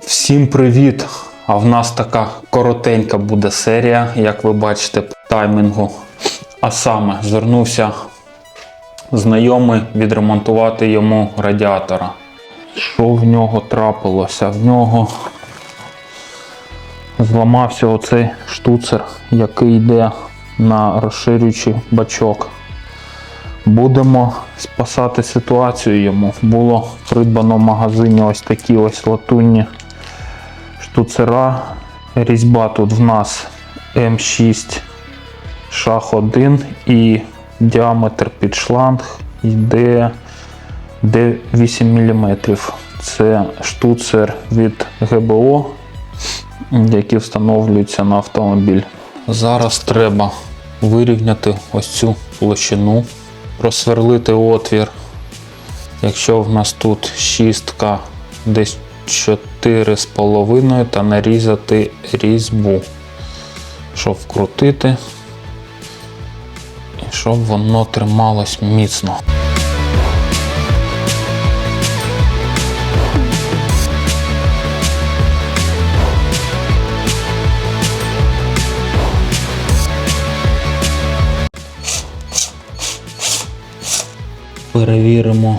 Всім привіт! А в нас така коротенька буде серія, як ви бачите, по таймінгу. А саме звернувся знайомий відремонтувати йому радіатора. Що в нього трапилося? В нього зламався оцей штуцер, який йде на розширюючий бачок. Будемо спасати ситуацію йому. Було придбано в магазині ось такі ось латунні штуцера. Різьба тут в нас М6 шах 1 і діаметр під шланг йде 8 мм. Це штуцер від ГБО, які встановлюються на автомобіль. Зараз треба вирівняти ось цю площину, просверлити отвір. Якщо в нас тут шістка десь 4,5 та нарізати різьбу, щоб вкрутити і щоб воно трималось міцно. Перевіримо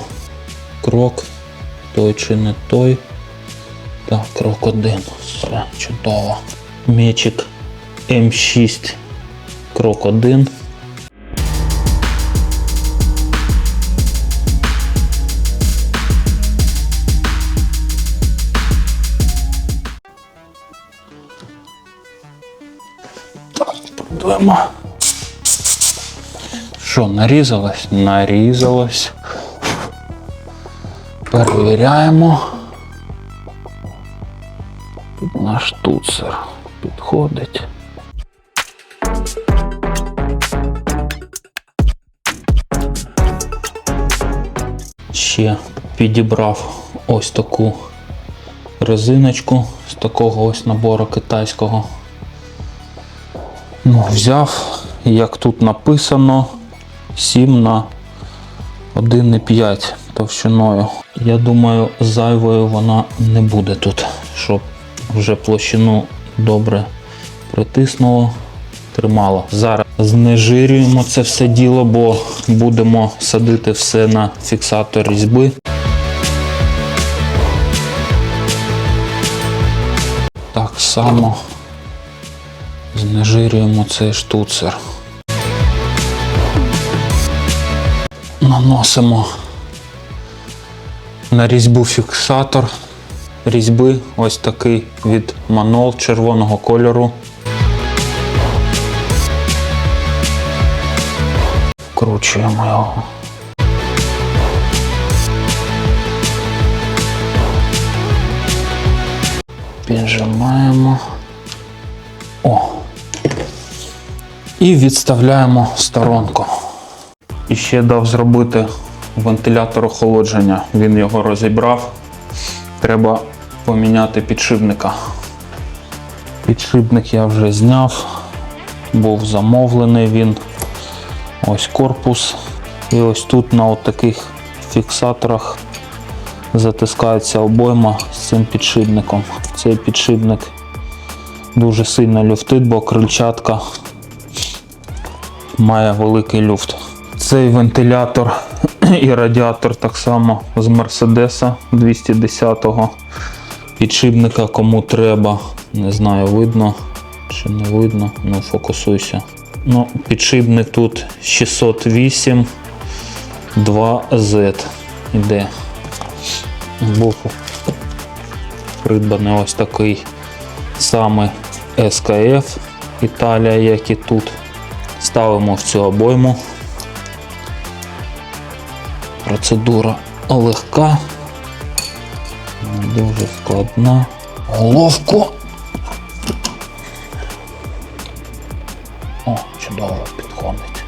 крок, той чи не той. Так, крок один. Все, чудово. Мечик М6, крок 1. Так, пробуємо. Що, нарізалось? Нарізалось. Перевіряємо. Наш туцер підходить. Ще підібрав ось таку резиночку з такого ось набору китайського. Ну, взяв, як тут написано, 7 на 1,5 товщиною. Я думаю, зайвою вона не буде тут, щоб вже площину добре притиснуло, тримало. Зараз знежирюємо це все діло, бо будемо садити все на фіксатор різьби. Так само знежирюємо цей штуцер. Наносимо на різьбу фіксатор різьби ось такий від манол червоного кольору. Вкручуємо його. Піджимаємо. О. І відставляємо сторонку. І ще дав зробити вентилятор охолодження. Він його розібрав. Треба поміняти підшипника. Підшипник я вже зняв, був замовлений він. Ось корпус. І ось тут на таких фіксаторах затискається обойма з цим підшипником. Цей підшипник дуже сильно люфтить, бо крильчатка має великий люфт. Цей вентилятор і радіатор так само з Мерседеса 210-го підшипника, кому треба. Не знаю, видно чи не видно, ну фокусуйся. Ну, підшипник тут 608 2Z іде. Був придбаний ось такий самий SKF Італія, як і тут. Ставимо в цю обойму. Процедура легка, не дуже складна. Головку. О, чудово підходить.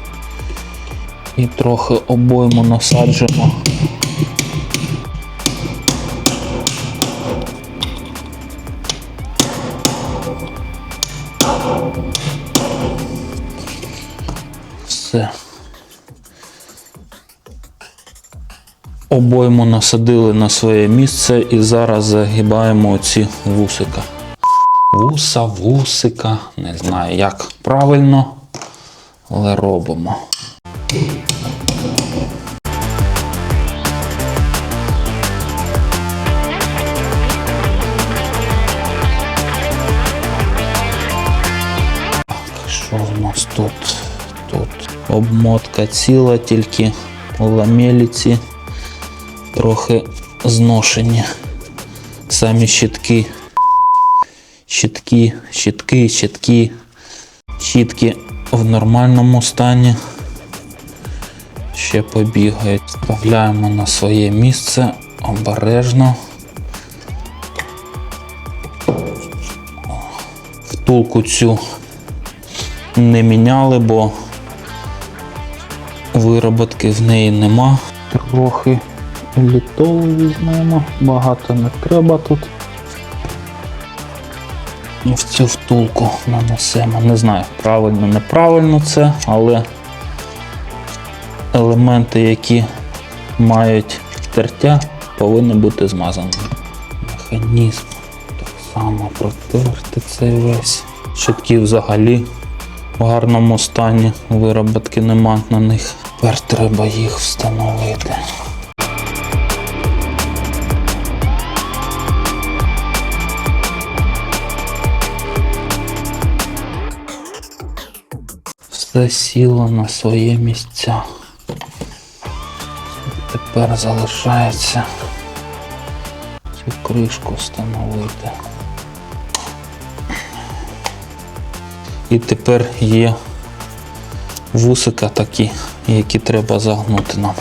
І трохи обойму насаджимо. Обойму насадили на своє місце і зараз загибаємо оці вусика. Вуса, вусика, не знаю як правильно, але робимо. Що в нас тут? Тут обмотка ціла, тільки ламеліці трохи зношені. Самі щитки. Щитки, щитки, щитки. Щітки в нормальному стані. Ще побігають. Вставляємо на своє місце обережно. Втулку цю не міняли, бо вироботки в неї нема. Трохи літову візьмемо, багато не треба тут. І в цю втулку нанесемо. Не знаю, правильно, неправильно це, але елементи, які мають тертя, повинні бути змазані. Механізм так само протерти цей весь. Щитки взагалі в гарному стані, вироботки нема на них. Тепер треба їх встановити. Все сіло на своє місця. Тепер залишається цю кришку встановити. І тепер є вусика такі, які треба загнути нам.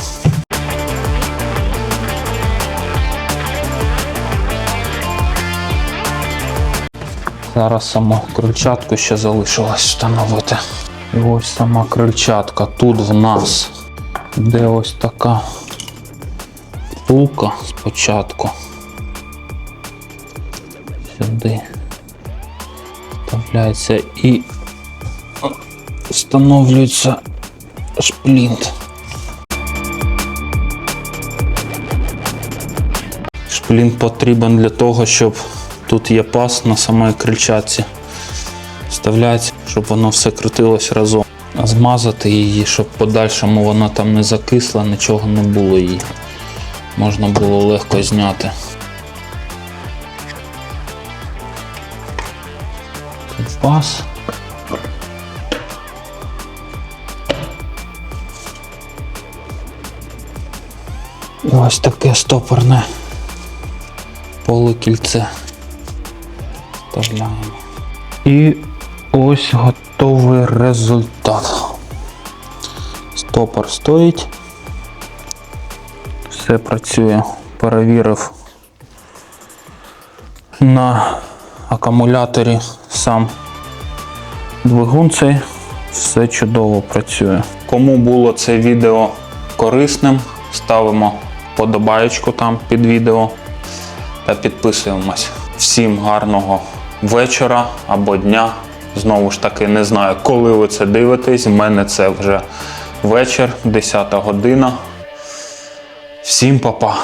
Зараз саму крильчатку ще залишилось встановити. І ось сама крильчатка. Тут в нас де ось така втулка спочатку. Сюди вставляється і встановлюється шплінт. Шплінт потрібен для того, щоб тут є пас на самій крильчатці. Вставляється, щоб воно все крутилось разом. Змазати її, щоб подальшому вона там не закисла, нічого не було її. Можна було легко зняти. Тут пас. І ось таке стопорне полукільце. Вставляємо. І ось готовий результат. Стопор стоїть. Все працює. Перевірив на акумуляторі сам двигун цей. Все чудово працює. Кому було це відео корисним, ставимо подобаєчку там під відео та підписуємось. Всім гарного вечора або дня. Знову ж таки, не знаю, коли ви це дивитесь. У мене це вже вечір, 10 година. Всім па-па.